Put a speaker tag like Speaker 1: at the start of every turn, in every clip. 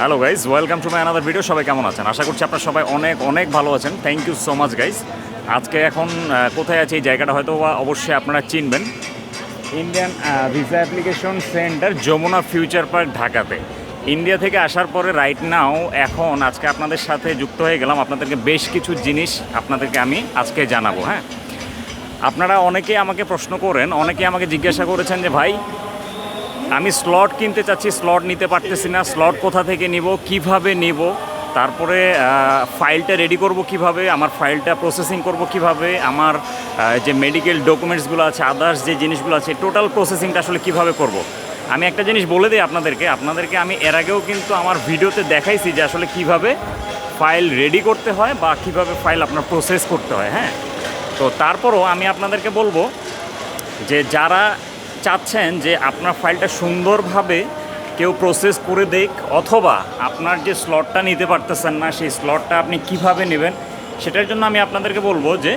Speaker 1: Hello guys welcome to my another video সবাই কেমন আছেন? আশা করছি আপনারা সবাই অনেক অনেক ভালো আছেন। Thank you so much guys আজকে এখন কোথায় আছে? এই জায়গাটা হয়তো বা অবশ্যই আপনারা চিনবেন। Indian visa application centre Jamuna future park ঢাকাতে। ইন্ডিয়া থেকে আসার পরে রাইট নাও এখন আজকে আপনাদের সাথে যুক্ত হয়ে গেলাম। আপনাদেরকে বেশ কিছু জিনিস আপনাদেরকে আমি আজকে জানাব হ্যাঁ? আপনারা অনেকেই আমাকে প্রশ্ন করেন, অনেকেই আমাকে জিজ্ঞাসা করেছেন যে, ভাই আমি স্লট কিনতে চাচ্ছি স্লট নিতে পারতেছি না স্লট কোথা থেকে নিব, কীভাবে নিব, তারপরে ফাইলটা রেডি করব কীভাবে, আমার ফাইলটা প্রসেসিং করব কীভাবে, আমার যে মেডিকেল ডকুমেন্টসগুলো আছে আদার্স যে জিনিসগুলো আছে টোটাল প্রসেসিংটা আসলে কীভাবে করব। আমি একটা জিনিস বলে দিই আপনাদেরকে আপনাদেরকে আমি এর আগেও কিন্তু আমার ভিডিওতে দেখাইছি যে আসলে কীভাবে ফাইল রেডি করতে হয় বা কীভাবে ফাইল আপনার প্রসেস করতে হয় হ্যাঁ তো তারপরও আমি আপনাদেরকে বলব যে যারা চাচ্ছেন যে আপনার ফাইলটা সুন্দরভাবে কেউ প্রসেস করে দেখ, অথবা আপনার যে স্লটটা নিতে পারতেছেন না, সেই স্লটটা আপনি কীভাবে নেবেন, সেটার জন্য আমি আপনাদেরকে বলব যে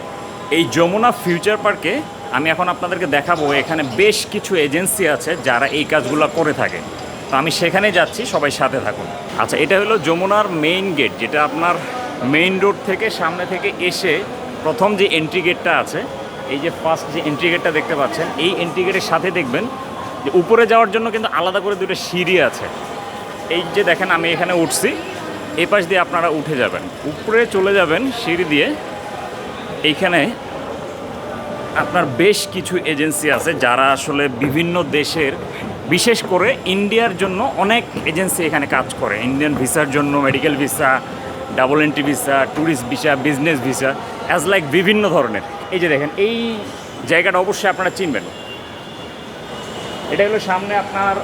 Speaker 1: এই যমুনা ফিউচার পার্কে আমি এখন আপনাদেরকে দেখাবো এখানে বেশ কিছু এজেন্সি আছে যারা এই কাজগুলো করে থাকে। তো আমি সেখানে যাচ্ছি, সবাই সাথে থাকুন। আচ্ছা এটা হলো যমুনার মেইন গেট যেটা আপনার মেইন রোড থেকে সামনে থেকে এসে প্রথম যে এন্ট্রি গেটটা আছে এই যে ফার্স্ট যে এন্ট্রি গেটটা দেখতে পাচ্ছেন, এই এন্ট্রি গেটের সাথে দেখবেন যে উপরে যাওয়ার জন্য কিন্তু আলাদা করে দুটো সিঁড়ি আছে। এই যে দেখেন, আমি এখানে উঠছি এই পাশ দিয়ে আপনারা উঠে যাবেন। উপরে চলে যাবেন সিঁড়ি দিয়ে, এইখানে আপনার বেশ কিছু এজেন্সি আছে যারা আসলে বিভিন্ন দেশের, বিশেষ করে ইন্ডিয়ার জন্য অনেক এজেন্সি এখানে কাজ করে। ইন্ডিয়ান ভিসার জন্য, medical visa, double entry visa, tourist visa, business visa as like বিভিন্ন ধরনের। এই যে দেখেন, এই জায়গাটা অবশ্যই আপনারা চিনবেন। এটা হলো সামনে আপনার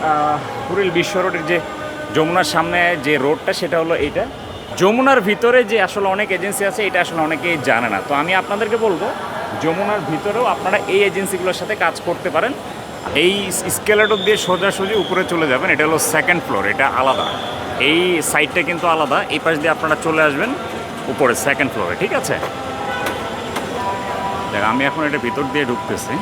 Speaker 1: কুড়িল বিশ্ব রোডের যে যমুনার সামনে যে রোডটা, সেটা হলো এইটা। যমুনার ভিতরে যে আসলে অনেক এজেন্সি আছে, এটা আসলে অনেকেই জানে না। তো আমি আপনাদেরকে বলব, যমুনার ভিতরেও আপনারা এই এজেন্সিগুলোর সাথে কাজ করতে পারেন। এই স্কেলেটর দিয়ে সোজাসুজি উপরে চলে যাবেন, এটা হলো সেকেন্ড ফ্লোর এটা আলাদা। এই সাইডটা কিন্তু আলাদা, এই পাশ দিয়ে আপনারা চলে আসবেন উপরে সেকেন্ড ফ্লোরে ঠিক আছে? দেখ, আমি এখন এটা ভিতর দিয়ে ঢুকতেছি।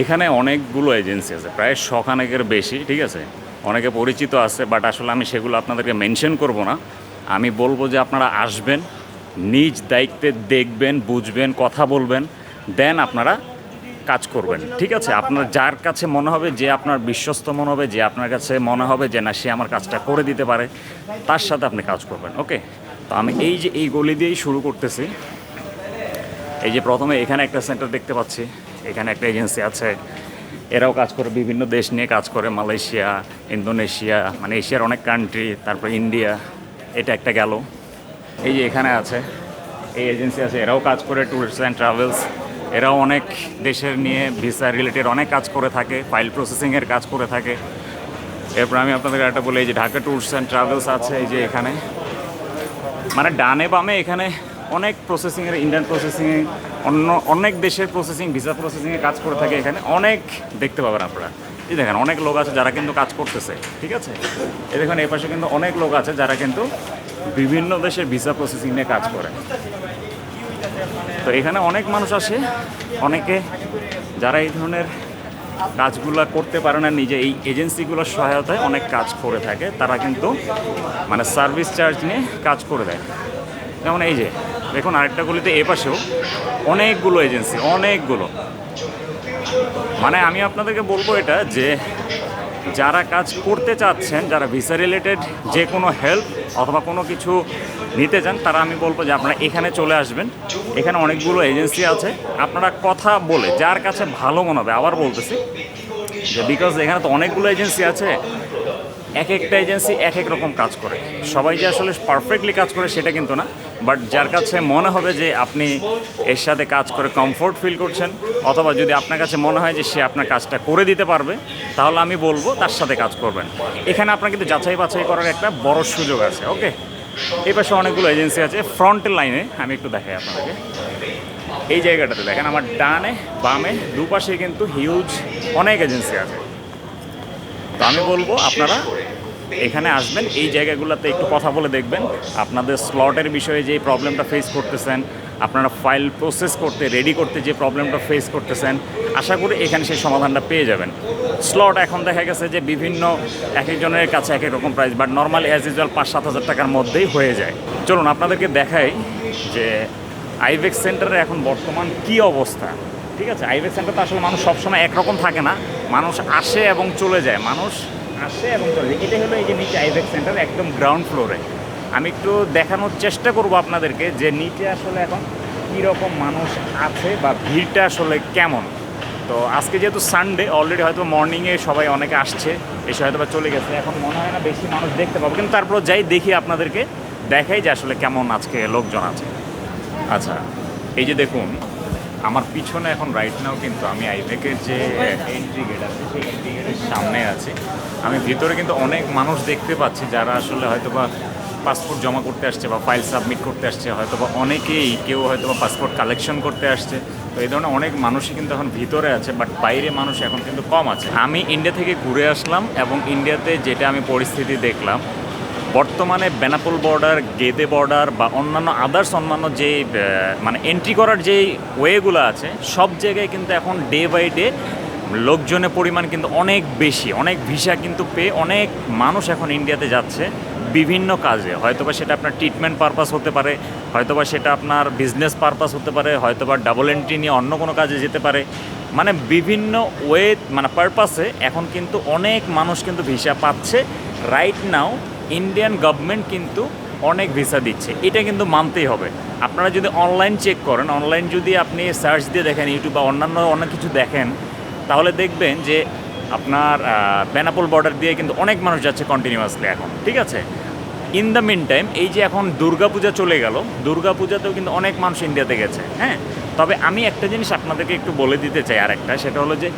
Speaker 1: এখানে অনেকগুলো এজেন্সি আছে, প্রায় শখানেকের বেশি, ঠিক আছে? অনেকে পরিচিত আছে বাট আসলে আমি সেগুলো আপনাদেরকে মেনশন করব না। আমি বলব যে আপনারা আসবেন, নিজ দায়িত্বে দেখবেন, বুঝবেন, কথা বলবেন দেন আপনারা কাজ করবেন, ঠিক আছে? আপনার যার কাছে মনে হবে, যে আপনার বিশ্বস্ত মনে হবে, যে আপনার কাছে মনে হবে যে না, সে আমার কাজটা করে দিতে পারে, তার সাথে আপনি কাজ করবেন ওকে তো আমি এই যে এই গলি দিয়েই শুরু করতেছি। এই যে প্রথমে এখানে একটা সেন্টার দেখতে পাচ্ছি। এখানে একটা এজেন্সি আছে। এরাও কাজ করে, বিভিন্ন দেশ নিয়ে কাজ করে। মালয়েশিয়া, ইন্দোনেশিয়া মানে এশিয়ার অনেক কান্ট্রি তারপর ইন্ডিয়া, এটা একটা গেল। এই যে এখানে আছে, এই এজেন্সি আছে। এরাও কাজ করে ট্যুরিস্ট অ্যান্ড ট্রাভেলস এরাও অনেক দেশের নিয়ে ভিসা রিলেটেড অনেক কাজ করে থাকে ফাইল প্রসেসিংয়ের কাজ করে থাকে। এরপর আমি আপনাদের একটা বলি, এই যে ঢাকা ট্যুরস অ্যান্ড ট্রাভেলস আছে, এই যে এখানে। মানে ডানে বামে এখানে অনেক প্রসেসিংয়ের ইন্ডিয়ান প্রসেসিংয়ে অন্য, অনেক দেশের প্রসেসিং ভিসা প্রসেসিংয়ে কাজ করে থাকে এখানে। অনেক দেখতে পাবেন আপনারা। এই দেখেন, অনেক লোক আছে যারা কিন্তু কাজ করতেছে, ঠিক আছে? এই দেখেন, এই পাশে কিন্তু অনেক লোক আছে যারা কিন্তু বিভিন্ন দেশের ভিসা প্রসেসিং নিয়ে কাজ করে। তো এখানে অনেক মানুষ আসে, অনেকে যারা এই ধরনের কাজগুলো করতে পারে না, নিজে এই এজেন্সিগুলোর সহায়তায় অনেক কাজ করে থাকে। তারা কিন্তু মানে সার্ভিস চার্জ নিয়ে কাজ করে দেয়। যেমন এই যে, দেখুন আরেকটা গলিতে এ পাশেও অনেকগুলো এজেন্সি, অনেকগুলো। মানে আমি আপনাদেরকে বলব এটা যে যারা কাজ করতে চাচ্ছেন, যারা ভিসা রিলেটেড যে কোনো হেল্প অথবা কোনো কিছু নিতে চান, তারা আমি বলব যে আপনারা এখানে চলে আসবেন। এখানে অনেকগুলো এজেন্সি আছে। আপনারা কথা বলে, যার কাছে ভালো মনে হবে, আবার বলতেছি যে বিকজ এখানে তো অনেকগুলো এজেন্সি আছে, এক একটা এজেন্সি এক এক রকম কাজ করে। সবাই যে আসলে পারফেক্টলি কাজ করে সেটা কিন্তু না। বাট যার কাছে মনে হবে যে আপনি এর সাথে কাজ করে কমফোর্ট ফিল করছেন, অথবা যদি আপনার কাছে মনে হয় যে সে আপনার কাজটা করে দিতে পারবে, তাহলে আমি বলব তার সাথে কাজ করবেন। এখানে আপনার কিন্তু যাচাই বাছাই করার একটা বড় সুযোগ আছে, ওকে? এই পাশে অনেকগুলো এজেন্সি আছে ফ্রন্ট লাইনে আমি একটু দেখাই আপনাকে। এই জায়গাটাতে দেখেন, আমার ডানে, বামে, দুপাশে কিন্তু হিউজ অনেক এজেন্সি আছে। তো আমি বলব আপনারা এখানে আসবেন, এই জায়গাগুলোতে একটু কথা বলে দেখবেন। আপনাদের স্লটের বিষয়ে যে প্রবলেমটা ফেস করতেছেন, আপনারা ফাইল প্রসেস করতে রেডি করতে যে প্রবলেমটা ফেস করতেছেন, আশা করি এখানে সেই সমাধানটা পেয়ে যাবেন। স্লট এখন দেখা গেছে যে বিভিন্ন এক একজনের কাছে এক এক রকম price but normal as usual পাঁচ সাত হাজার টাকার মধ্যেই হয়ে যায়। চলুন, আপনাদেরকে দেখাই যে আইভেক্স সেন্টারে এখন বর্তমান কি অবস্থা। ঠিক আছে? আইভেক্স সেন্টার তো আসলে মানুষ সবসময় একরকম থাকে না। মানুষ আসে এবং চলে যায়। মানুষ আসে এবং চলে। এটাই হলো এই যে নিচে আইভেক সেন্টার, একদম গ্রাউন্ড ফ্লোরে আমি একটু দেখানোর চেষ্টা করব আপনাদেরকে যে নিচে আসলে এখন কীরকম মানুষ আছে বা ভিড়টা আসলে কেমন। তো আজকে যেহেতু সানডে অলরেডি হয়তো মর্নিংয়ে সবাই অনেকে আসছে, এসে হয়তো বা চলে গেছে। এখন মনে হয় না বেশি মানুষ দেখতে পাবো, কিন্তু তারপর যাই দেখি আপনাদেরকে, দেখাই যে আসলে কেমন আজকে লোকজন আছে। আচ্ছা এই যে দেখুন আমার পিছনে এখন রাইট নাও কিন্তু আমি আইভেকের যে এন্ট্রি গেট আছে, সেই এন্ট্রি গেটের সামনে আছি। আমি ভিতরে কিন্তু অনেক মানুষ দেখতে পাচ্ছি যারা আসলে হয়তো বা পাসপোর্ট জমা করতে আসছে বা ফাইল সাবমিট করতে আসছে হয়তো বা অনেকেই কেউ হয়তো বা পাসপোর্ট কালেকশন করতে আসছে। তো এই ধরনের অনেক মানুষই কিন্তু এখন ভিতরে আছে বাট বাইরে মানুষ এখন কিন্তু কম আছে। আমি ইন্ডিয়া থেকে ঘুরে আসলাম এবং ইন্ডিয়াতে যেটা আমি পরিস্থিতি দেখলাম বর্তমানে বেনাপোল বর্ডার, গেদে বর্ডার বা অন্যান্য আদার্স অন্যান্য যে মানে এন্ট্রি করার যে ওয়েগুলো আছে, সব জায়গায় কিন্তু এখন ডে বাই ডে লোকজনের পরিমাণ কিন্তু অনেক বেশি, অনেক ভিসা কিন্তু পেয়ে অনেক মানুষ এখন ইন্ডিয়াতে যাচ্ছে বিভিন্ন কাজে। হয়তোবা সেটা আপনার ট্রিটমেন্ট পারপাস হতে পারে, হয়তোবা সেটা আপনার বিজনেস পারপাস হতে পারে, হয়তোবা ডাবল এন্ট্রি নিয়ে অন্য কোনো কাজে যেতে পারে। মানে বিভিন্ন ওয়ে মানে পারপাসে এখন কিন্তু অনেক মানুষ কিন্তু ভিসা পাচ্ছে। রাইট নাও ইন্ডিয়ান গভর্নমেন্ট কিন্তু অনেক ভিসা দিচ্ছে। এটা কিন্তু মানতেই হবে। আপনারা যদি অনলাইন চেক করেন অনলাইন যদি আপনি সার্চ দিয়ে দেখেন ইউটিউব বা অন্যান্য অনেক কিছু দেখেন, তাহলে দেখবেন যে আপনার বেনাপোল বর্ডার দিয়ে কিন্তু অনেক মানুষ যাচ্ছে কন্টিনিউয়াসলি এখন, ঠিক আছে? ইন দ্য মিন টাইম এই যে এখন দুর্গাপূজা চলে গেল, দুর্গাপূজাতেও কিন্তু অনেক মানুষ ইন্ডিয়াতে গেছে হ্যাঁ? তবে আমি একটা জিনিস আপনাদেরকে একটু বলে দিতে চাই আর একটা সেটা হলো যে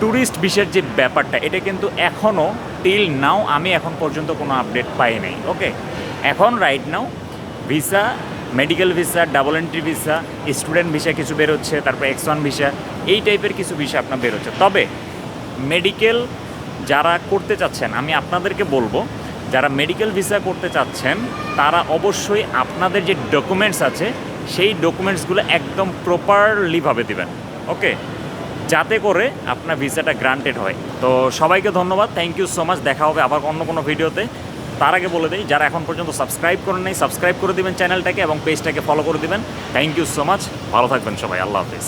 Speaker 1: ট্যুরিস্ট ভিসার যে ব্যাপারটা, এটা কিন্তু এখনও টিল নাও আমি এখন পর্যন্ত কোনো আপডেট পাই নাই ওকে এখন right now visa medical visa double entry visa student visa কিছু বেরোচ্ছে, তারপর এক্স ওয়ান ভিসা এই টাইপের কিছু ভিসা আপনার বেরোচ্ছে। তবে মেডিকেল যারা করতে চাচ্ছেন, আমি আপনাদেরকে বলব, যারা মেডিকেল ভিসা করতে চাচ্ছেন, তারা অবশ্যই আপনাদের যে ডকুমেন্টস আছে, সেই ডকুমেন্টসগুলো একদম প্রপারলিভাবে দেবেন ওকে যাতে করে আপনার ভিসাটা গ্রান্টেড হয়। তো সবাইকে ধন্যবাদ থ্যাংক ইউ সো মাচ দেখা হবে আবার অন্য কোনো ভিডিওতে। তার আগে বলে দিই, যারা এখন পর্যন্ত সাবস্ক্রাইব করেন নাই সাবস্ক্রাইব করে দিবেন চ্যানেলটাকে এবং পেজটাকে ফলো করে দিবেন। থ্যাংক ইউ সো মাচ ভালো থাকবেন সবাই, আল্লাহ হাফিজ।